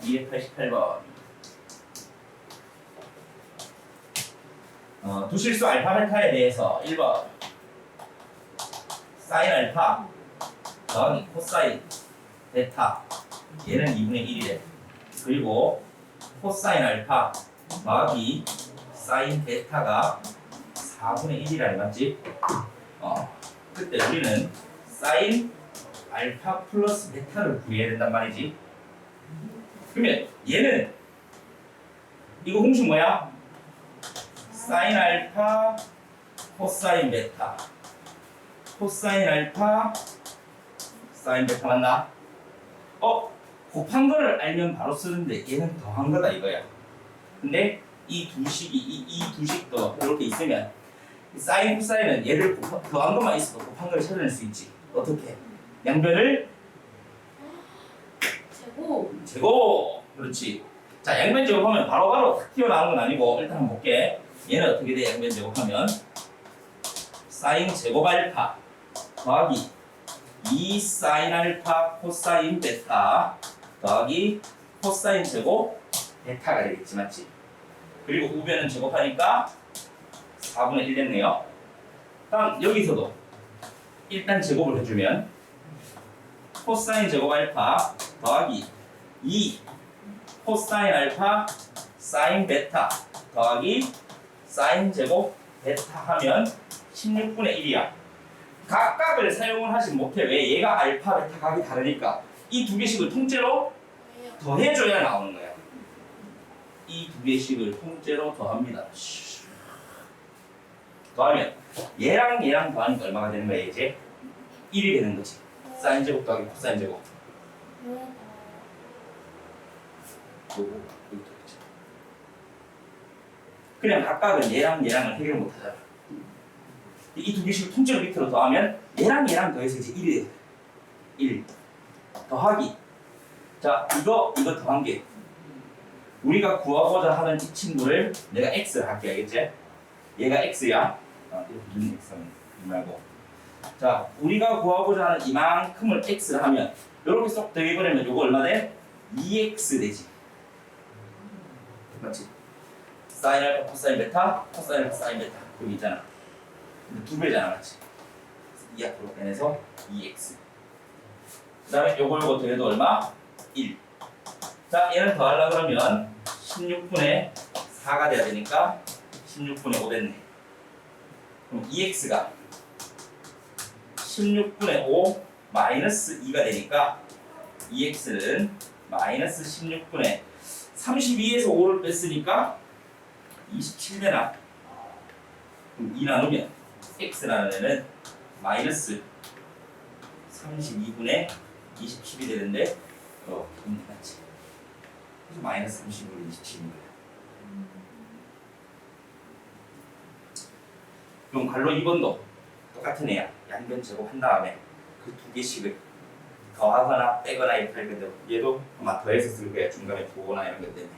288번. 어, 두 실수 알파 베타에 대해서 1번 사인 알파 더하기 코사인 베타 얘는 2분의 1이래 그리고 코사인 알파 더하기 사인 베타가 4분의 1이라는 맞지? 어, 그때 우리는 사인 알파 플러스 베타를 구해야 된단 말이지 그러면 얘는 이거 공식 뭐야? 사인 알파 코사인 베타 코사인 알파 사인 베타 맞나? 어? 곱한 거를 알면 바로 쓰는데 얘는 더한 거다 이거야 근데 이 두 식이 이, 이 두 식도 이렇게 있으면 사인 코사인은 얘를 곱하, 더한 것만 있어도 곱한 걸 찾아낼 수 있지 어떻게? 양변을 제곱 그렇지. 자 양변 제곱하면 바로바로 탁 튀어나오는 건 아니고 일단 한번 볼게. 얘는 어떻게 돼? 양변 제곱하면 사인 제곱 알파 더하기 2 사인 알파 코사인 베타 더하기 코사인 제곱 베타가 되겠지 맞지? 그리고 우변은 제곱하니까 4분의 1 됐네요. 다음 여기서도 일단 제곱을 해주면 코사인 제곱 알파 더하기 2 코사인 알파 사인 베타 더하기 사인 제곱 베타 하면 16분의 1이야. 각각을 사용을 하지 못해. 왜? 얘가 알파 베타 각이 다르니까 이 두 개씩을 통째로 더해줘야 나오는 거야. 이 두 개씩을 통째로 더합니다. 더하면 얘랑 얘랑 더하니까 얼마가 되는 거야 이제? 1이 되는 거지. 사인 제곱 더하기 코사인 제곱. 요거 이거 있죠. 그냥 각각은 얘랑 얘랑을 해결 못 하잖아. 이 두 개씩 통째로 밑으로 더하면 얘랑 얘랑 더해서 이제 1이 돼. 1 더하기. 자 이거 이거 더한 게 우리가 구하고자 하는 이 친구를 내가 x를 할게 알겠지? 얘가 x야. 어, 이렇게 눈 x는 말고. 자 우리가 구하고자 하는 이만큼을 x를 하면 이렇게 쏙 더해버리면 이거 얼마 돼? 2x 되지. 맞지? 사인 알파 코사인 베타 코사인 알파 사인 베타 여기 있잖아 근데 두 배잖아 맞지? 2 앞으로 빼내서 2x 그 다음에 요거 요거 더해도 얼마? 1 자, 얘는 더하려 그러면 16분의 4가 돼야 되니까 16분의 5 됐네 그럼 2x가 16분의 5 마이너스 2가 되니까 2x는 마이너스 16분의 32에서 5를 뺐으니까 27되나? 그럼 2 나누면 x라는 애는 마이너스 32분의 27이 되는데 어, 이렇게 맞지? 그래서 마이너스 30분의 27인 거야. 그럼 갈로 2번도 똑같은 애야. 양변 제곱한 다음에 그 두 개씩을 더하거나 빼거나 이렇게 할 건데 얘도 아마 더해서 쓸 거야 중간에 부호나 이런 것 때문에